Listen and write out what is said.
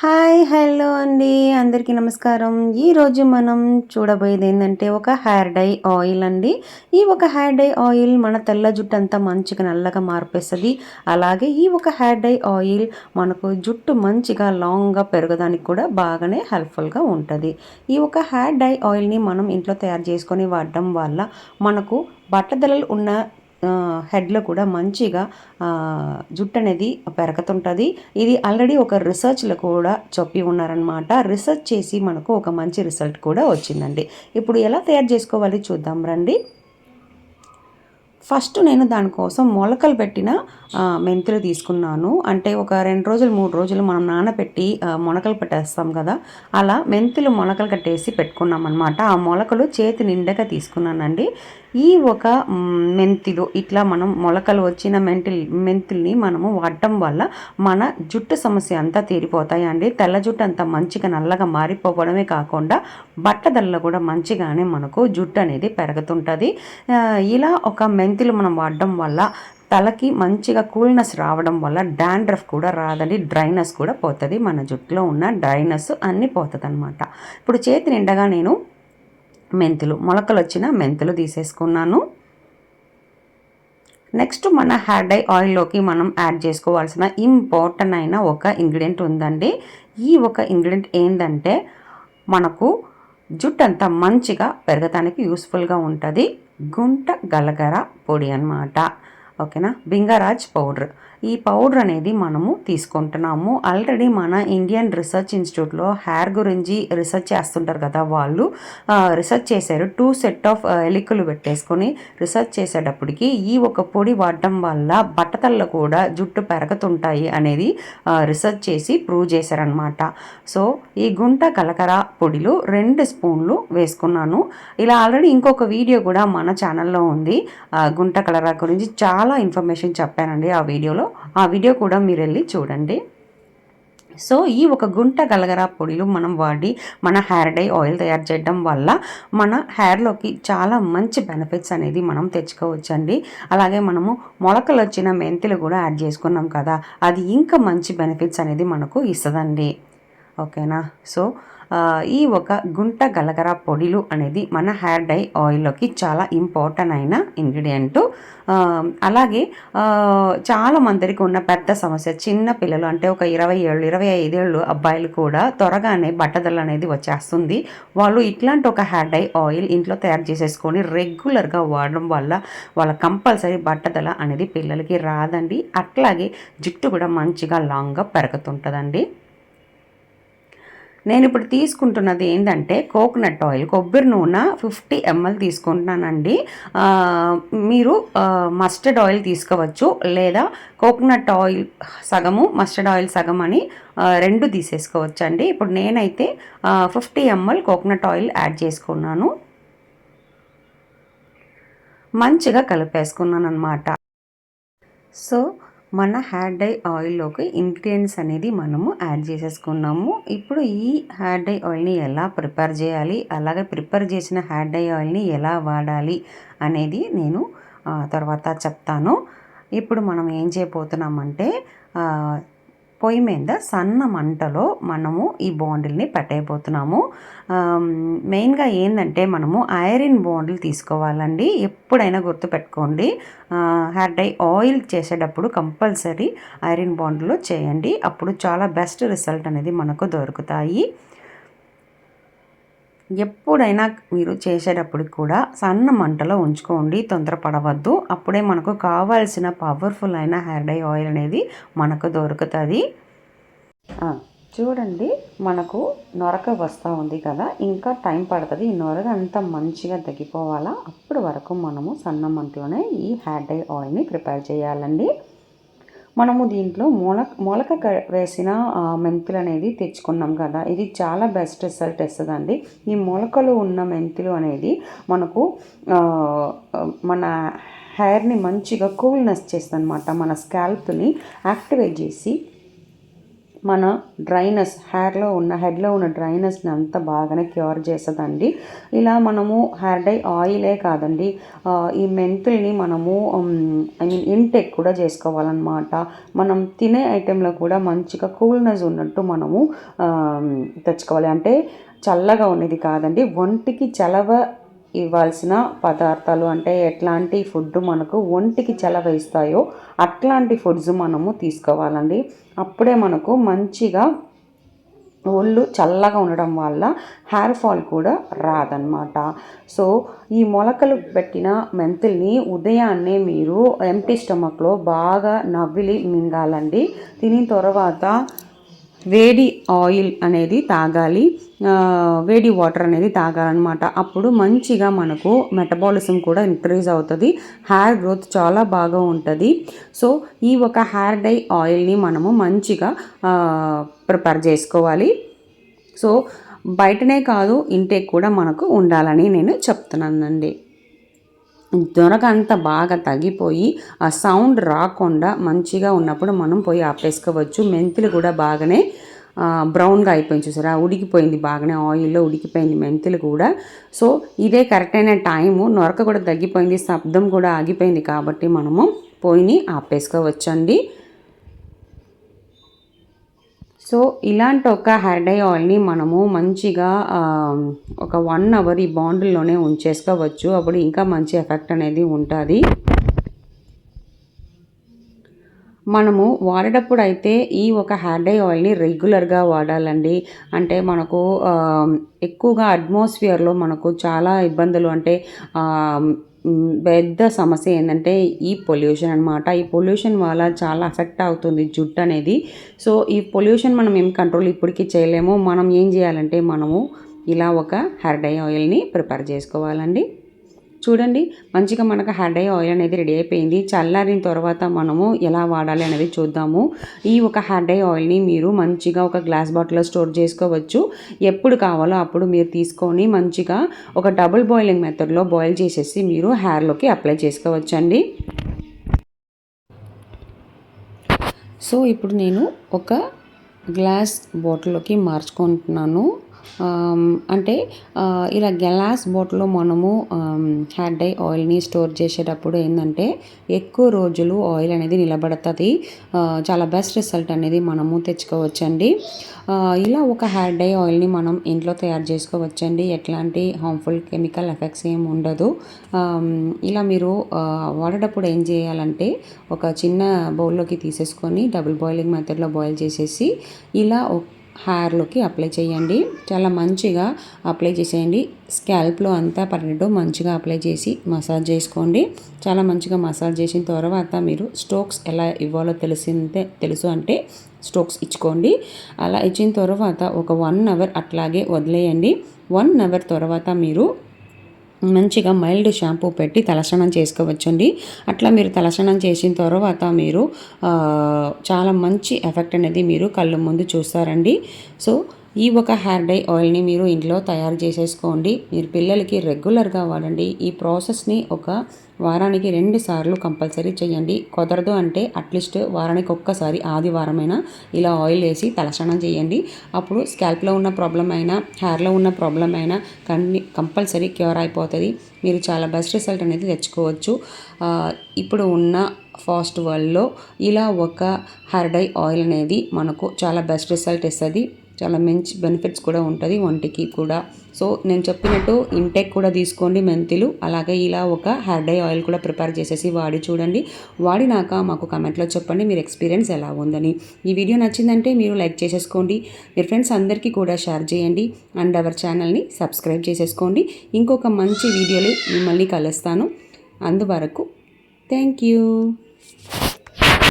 Hi hello అండి. అందరికీ నమస్కారం. ఈరోజు మనం చూడబోయేది ఏంటంటే ఒక హెయిర్ డై ఆయిల్ అండి. ఈ ఒక హెయిర్ డై ఆయిల్ మన తెల్ల జుట్టు అంతా మంచిగా నల్లగా మార్పేస్తుంది. అలాగే ఈ ఒక హెయిర్ డై ఆయిల్ మనకు జుట్టు మంచిగా లాంగ్గా పెరగడానికి కూడా బాగానే హెల్ప్ఫుల్గా ఉంటుంది. ఈ ఒక హెయిర్ డై ఆయిల్ని మనం ఇంట్లో తయారు చేసుకొని వాడడం వల్ల మనకు బట్టదలలు ఉన్న హెడ్లో కూడా మంచిగా జుట్టు అనేది పెరగతుంటుంది. ఇది ఆల్రెడీ ఒక రీసెర్చ్లో కూడా చెప్పి ఉన్నారనమాట రీసెర్చ్ చేసి మనకు ఒక మంచి రిజల్ట్ కూడా వచ్చిందండి. ఇప్పుడు ఎలా తయారు చేసుకోవాలి చూద్దాం రండి. ఫస్ట్ నేను దానికోసం మొలకలు పెట్టిన మెంతులు తీసుకున్నాను. అంటే ఒక రెండు రోజులు మూడు రోజులు మనం నానబెట్టి మొలకలు పెట్టేస్తాం కదా అలా మెంతులు మొలకలు కట్టేసి పెట్టుకున్నాం అనమాట ఆ మొలకలు చేతి నిండగా తీసుకున్నానండి. ఈ ఒక మెంతులు ఇట్లా మనం మొలకలు వచ్చిన మెంతులు మెంతుల్ని మనము వాడటం వల్ల మన జుట్టు సమస్య అంతా తీరిపోతాయండి. తెల్ల జుట్టు అంతా మంచిగా నల్లగా మారిపోవడమే కాకుండా బట్టదల్లో కూడా మంచిగానే మనకు జుట్టు అనేది పెరుగుతుంటుంది. ఇలా ఒక మెంతులు మనం వాడడం వల్ల తలకి మంచిగా కూల్నెస్ రావడం వల్ల డాండ్రఫ్ కూడా రాదండి డ్రైనెస్ కూడా పోతుంది. మన జుట్టులో ఉన్న డ్రైనెస్ అన్నీ పోతుంది అనమాట ఇప్పుడు చేతి నిండగా నేను మెంతులు మొలకలు వచ్చిన మెంతులు తీసేసుకున్నాను. నెక్స్ట్ మన హెయిర్ డై ఆయిల్లోకి మనం యాడ్ చేసుకోవాల్సిన ఇంపార్టెంట్ అయిన ఒక ఇంగ్రీడియంట్ ఉందండి. ఈ ఒక ఇంగ్రీడియంట్ ఏంటంటే మనకు జుట్టు అంతా మంచిగా పెరగటానికి యూస్ఫుల్గా ఉంటుంది. గుంట గలగర పొడి అనమాట ఓకేనా? బింగరాజ్ పౌడర్. ఈ పౌడర్ అనేది మనము తీసుకుంటున్నాము. ఆల్రెడీ మన ఇండియన్ రీసెర్చ్ ఇన్స్టిట్యూట్లో హెయిర్ గురించి రీసెర్చ్ చేస్తుంటారు కదా వాళ్ళు. రీసెర్చ్ చేశారు. టూ సెట్ ఆఫ్ ఎలికలు పెట్టేసుకొని రీసెర్చ్ చేసేటప్పటికి ఈ ఒక పొడి వాడడం వల్ల బట్టతల్లో కూడా జుట్టు పెరగతుంటాయి అనేది రీసెర్చ్ చేసి ప్రూవ్ చేశారనమాట సో ఈ గుంట కలకర పొడిలు రెండు స్పూన్లు వేసుకున్నాను. ఇలా ఆల్రెడీ ఇంకొక వీడియో కూడా మన ఛానల్లో ఉంది. గుంట కలరా గురించి చాలా ఇన్ఫర్మేషన్ చెప్పానండి ఆ వీడియోలో. ఆ వీడియో కూడా మీరు వెళ్ళి చూడండి. సో ఈ ఒక గుంట గలగరా పొడిలు మనం వాడి మన హెయిర్ డై ఆయిల్ తయారు చేయడం వల్ల మన హెయిర్లోకి చాలా మంచి బెనిఫిట్స్ అనేది మనం తెచ్చుకోవచ్చండి. అలాగే మనము మొలకలు వచ్చిన మెంతులు కూడా యాడ్ చేసుకున్నాం కదా అది ఇంకా మంచి బెనిఫిట్స్ అనేది మనకు ఇస్తుందండి. ఓకేనా? సో ఈ ఒక గుంట గలగర పొడిలు అనేది మన హెయిర్ డై ఆయిల్లోకి చాలా ఇంపార్టెంట్ అయిన ఇంగ్రీడియంట్. అలాగే చాలా మందికి ఉన్న పెద్ద సమస్య చిన్న పిల్లలు అంటే ఒక ఇరవై ఏళ్ళు ఇరవై ఐదేళ్ళు అబ్బాయిలు కూడా త్వరగానే బట్టదల అనేది వచ్చేస్తుంది. వాళ్ళు ఇట్లాంటి ఒక హెయిర్ డై ఆయిల్ ఇంట్లో తయారు చేసేసుకొని రెగ్యులర్గా వాడడం వల్ల వాళ్ళ కంపల్సరీ బట్టదల అనేది పిల్లలకి రాదండి. అట్లాగే జుట్టు కూడా మంచిగా లాంగ్గా పెరుగుతుంటుందండి. నేను ఇప్పుడు తీసుకుంటున్నది ఏంటంటే కోకోనట్ ఆయిల్ కొబ్బరి నూనె ఫిఫ్టీ ఎంఎల్ తీసుకుంటున్నానండి. మీరు మస్టర్డ్ ఆయిల్ తీసుకోవచ్చు లేదా కోకోనట్ ఆయిల్ సగము మస్టర్డ్ ఆయిల్ సగం అని రెండు తీసేసుకోవచ్చు అండి ఇప్పుడు నేనైతే fifty ML coconut oil add చేసుకున్నాను. మంచిగా కలిపేసుకున్నాను అనమాట సో మన హెయిర్ డై ఆయిల్లోకి ఇంగ్రీడియంట్స్ అనేది మనము యాడ్ చేసేసుకున్నాము. ఇప్పుడు ఈ హెయిర్ డై ఆయిల్ని ఎలా ప్రిపేర్ చేయాలి? అలాగే ప్రిపేర్ చేసిన హెయిర్ డై ఆయిల్ని ఎలా వాడాలి అనేది నేను తర్వాత చెప్తాను. ఇప్పుడు మనం ఏం చేయబోతున్నామంటే పొయ్యి మీద సన్న మంటలో మనము ఈ బాండిల్ని పెట్టేయబోతున్నాము. మెయిన్గా ఏంటంటే మనము ఐరన్ బాండిల్ తీసుకోవాలండి. ఎప్పుడైనా గుర్తుపెట్టుకోండి. హెయిర్ డై ఆయిల్ చేసేటప్పుడు కంపల్సరీ ఐరన్ బాండిల్లో చేయండి. అప్పుడు చాలా బెస్ట్ రిజల్ట్ అనేది మనకు దొరుకుతాయి. ఎప్పుడైనా మీరు చేసేటప్పుడు కూడా సన్న మంటలో ఉంచుకోండి తొందరపడవద్దు. అప్పుడే మనకు కావాల్సిన పవర్ఫుల్ అయిన హెయిర్ డై ఆయిల్ అనేది మనకు దొరుకుతుంది. చూడండి మనకు నొరక వస్తూ ఉంది కదా ఇంకా టైం పడుతుంది. ఈ నొరక అంతా మంచిగా తగ్గిపోవాలా అప్పటి వరకు మనము సన్న మంటలోనే ఈ హెయిర్ డై ఆయిల్ని ప్రిపేర్ చేయాలండి. మనము దీంట్లో మొలక మొలక వేసిన మెంతులు అనేది తెచ్చుకున్నాం కదా. ఇది చాలా బెస్ట్ రిజల్ట్ ఇస్తుందండి ఈ మొలకలు ఉన్న మెంతులు అనేది మనకు మన హెయిర్ని మంచిగా కూల్నెస్ చేస్తుంది అనమాట మన స్కాల్ప్ని యాక్టివేట్ చేసి మన డ్రైనెస్ హెయిర్లో ఉన్న హెడ్లో ఉన్న డ్రైనెస్ని అంతా బాగానే క్యూర్ చేస్తుందండి. ఇలా మనము హెయిర్ డై ఆయిలే కాదండి ఈ మెంతుల్ని మనము ఐ మీన్ ఇంటెక్ కూడా చేసుకోవాలన్నమాట. మనం తినే ఐటెంలో కూడా మంచిగా కూల్నెస్ ఉన్నట్టు మనము తెచ్చుకోవాలి. అంటే చల్లగా ఉన్నది కాదండి ఒంటికి చలవ ఇవ్వాల్సిన పదార్థాలు అంటే ఎట్లాంటి ఫుడ్ మనకు ఒంటికి చలవ ఇస్తాయో అట్లాంటి ఫుడ్స్ మనము తీసుకోవాలండి. అప్పుడే మనకు మంచిగా ఒళ్ళు చల్లగా ఉండడం వల్ల హెయిర్ ఫాల్ కూడా రాదనమాట సో ఈ మొలకలు పెట్టిన మెంతుల్ని ఉదయాన్నే మీరు ఎంటీ స్టమక్లో బాగా నవ్విలి మింగాలండి. తినిన తర్వాత వేడి ఆయిల్ అనేది తాగాలి. వేడి వాటర్ అనేది తాగాలన్నమాట. అప్పుడు మంచిగా మనకు మెటబాలిజం కూడా ఇంక్రీజ్ అవుతుంది. హెయిర్ గ్రోత్ చాలా బాగా ఉంటుంది. సో ఈ ఒక హెయిర్ డై ఆయిల్ని మనము మంచిగా ప్రిపేర్ చేసుకోవాలి. సో బయటనే కాదు ఇంటేక్ కూడా మనకు ఉండాలని నేను చెప్తున్నానండి. దొరక అంత బాగా తగ్గిపోయి ఆ సౌండ్ రాకుండా మంచిగా ఉన్నప్పుడు మనం పోయి ఆపేసుకోవచ్చు. మెంతులు కూడా బాగానే బ్రౌన్గా అయిపోయింది చూసారా? ఉడికిపోయింది బాగానే ఆయిల్లో ఉడికిపోయింది మెంతులు కూడా. సో ఇదే కరెక్ట్ అయిన టైము. నొరక కూడా తగ్గిపోయింది శబ్దం కూడా ఆగిపోయింది కాబట్టి మనము పోయిని ఆపేసుకోవచ్చండి. సో ఇలాంటి ఒక హెయిర్ డై ఆయిల్ని మనము మంచిగా ఒక వన్ అవర్ ఈ బాండిల్లోనే ఉంచేసుకోవచ్చు. అప్పుడు ఇంకా మంచి ఎఫెక్ట్ అనేది ఉంటుంది. మనము వాడేటప్పుడు అయితే ఈ ఒక హెయిర్ డై ఆయిల్ని రెగ్యులర్గా వాడాలండి. అంటే మనకు ఎక్కువగా అట్మాస్ఫియర్లో మనకు చాలా ఇబ్బందులు అంటే పెద్ద సమస్య ఏంటంటే ఈ పొల్యూషన్ అనమాట ఈ పొల్యూషన్ వల్ల చాలా ఎఫెక్ట్ అవుతుంది జుట్టు అనేది. సో ఈ పొల్యూషన్ మనం ఏం కంట్రోల్ ఇప్పటికీ చేయలేము. మనం ఏం చేయాలంటే మనము ఇలా ఒక హెయిర్ డై ఆయిల్ని ప్రిపేర్ చేసుకోవాలండి. చూడండి మంచిగా మనకు హెడ్ ఐ ఆయిల్ అనేది రెడీ అయిపోయింది. చల్లారిన తర్వాత మనము ఎలా వాడాలి అనేది చూద్దాము. ఈ ఒక హెడ్ ఐ ఆయిల్ని మీరు మంచిగా ఒక గ్లాస్ బాటిల్లో స్టోర్ చేసుకోవచ్చు. ఎప్పుడు కావాలో అప్పుడు మీరు తీసుకొని మంచిగా ఒక డబుల్ బాయిలింగ్ మెథడ్లో బాయిల్ చేసేసి మీరు హెయిర్లోకి అప్లై చేసుకోవచ్చండి. సో ఇప్పుడు నేను ఒక గ్లాస్ బాటిల్లోకి మార్చుకుంటున్నాను. అంటే ఇలా గ్లాస్ బాటిల్లో మనము హెడ్ డై ఆయిల్ని స్టోర్ చేసేటప్పుడు ఏంటంటే ఎక్కువ రోజులు ఆయిల్ అనేది నిలబడుతుంది. చాలా బెస్ట్ రిజల్ట్ అనేది మనము తెచ్చుకోవచ్చండి. ఇలా ఒక హెయిర్ డై ఆయిల్ని మనం ఇంట్లో తయారు చేసుకోవచ్చండి. ఎట్లాంటి హార్మ్ఫుల్ కెమికల్ ఎఫెక్ట్స్ ఏమి ఉండదు. ఇలా మీరు వాడేటప్పుడు ఏం చేయాలంటే ఒక చిన్న బౌల్లోకి తీసేసుకొని డబుల్ బాయిలింగ్ మెథడ్లో బాయిల్ చేసేసి ఇలా హెయిర్లోకి అప్లై చేయండి. చాలా మంచిగా అప్లై చేసేయండి. స్కాల్ప్లో అంతా పడినట్టు మంచిగా అప్లై చేసి మసాజ్ చేసుకోండి. చాలా మంచిగా మసాజ్ చేసిన తర్వాత మీరు స్ట్రోక్స్ ఎలా ఇవ్వాలో తెలిసిందే తెలుసు అంటే స్ట్రోక్స్ ఇచ్చుకోండి. అలా ఇచ్చిన తర్వాత ఒక వన్ అవర్ అట్లాగే వదిలేయండి. వన్ అవర్ తర్వాత మీరు మంచిగా మైల్డ్ షాంపూ పెట్టి తలస్నానం చేసుకోవచ్చండి. అట్లా మీరు తలస్నానం చేసిన తర్వాత మీరు చాలా మంచి ఎఫెక్ట్ అనేది మీరు కళ్ళు ముందు చూస్తారండి. సో ఈ ఒక హెయిర్ డై ఆయిల్ని మీరు ఇంట్లో తయారు చేసేసుకోండి. మీరు పిల్లలకి రెగ్యులర్గా వాడండి. ఈ ప్రాసెస్ని ఒక వారానికి రెండు సార్లు కంపల్సరీ చేయండి. కుదరదు అంటే అట్లీస్ట్ వారానికి ఒక్కసారి ఆదివారమైనా ఇలా ఆయిల్ వేసి తలస్నానం చేయండి. అప్పుడు స్కాల్ప్లో ఉన్న ప్రాబ్లం అయినా హెయిర్లో ఉన్న ప్రాబ్లం అయినా కన్ని కంపల్సరీ క్యూర్ అయిపోతుంది. మీరు చాలా బెస్ట్ రిజల్ట్ అనేది తెచ్చుకోవచ్చు. ఇప్పుడు ఉన్న ఫాస్ట్ వరల్డ్లో ఇలా ఒక హెయిర్ డై ఆయిల్ అనేది మనకు చాలా బెస్ట్ రిజల్ట్ ఇస్తుంది. చాలా మంచి బెనిఫిట్స్ కూడా ఉంటుంది ఒంటికి కూడా. సో నేను చెప్పినట్టు ఇంటెక్ కూడా తీసుకోండి మెంతులు. అలాగే ఇలా ఒక హెయిర్ డై ఆయిల్ కూడా ప్రిపేర్ చేసేసి వాడి చూడండి. వాడినాక మాకు కమెంట్లో చెప్పండి మీరు ఎక్స్పీరియన్స్ ఎలా ఉందని. ఈ వీడియో నచ్చిందంటే మీరు లైక్ చేసేసుకోండి. మీ ఫ్రెండ్స్ అందరికీ కూడా షేర్ చేయండి. అండ్ అవర్ ఛానల్ని సబ్స్క్రైబ్ చేసేసుకోండి. ఇంకొక మంచి వీడియోలు మిమ్మల్ని కలుస్తాను. అందువరకు థ్యాంక్ యూ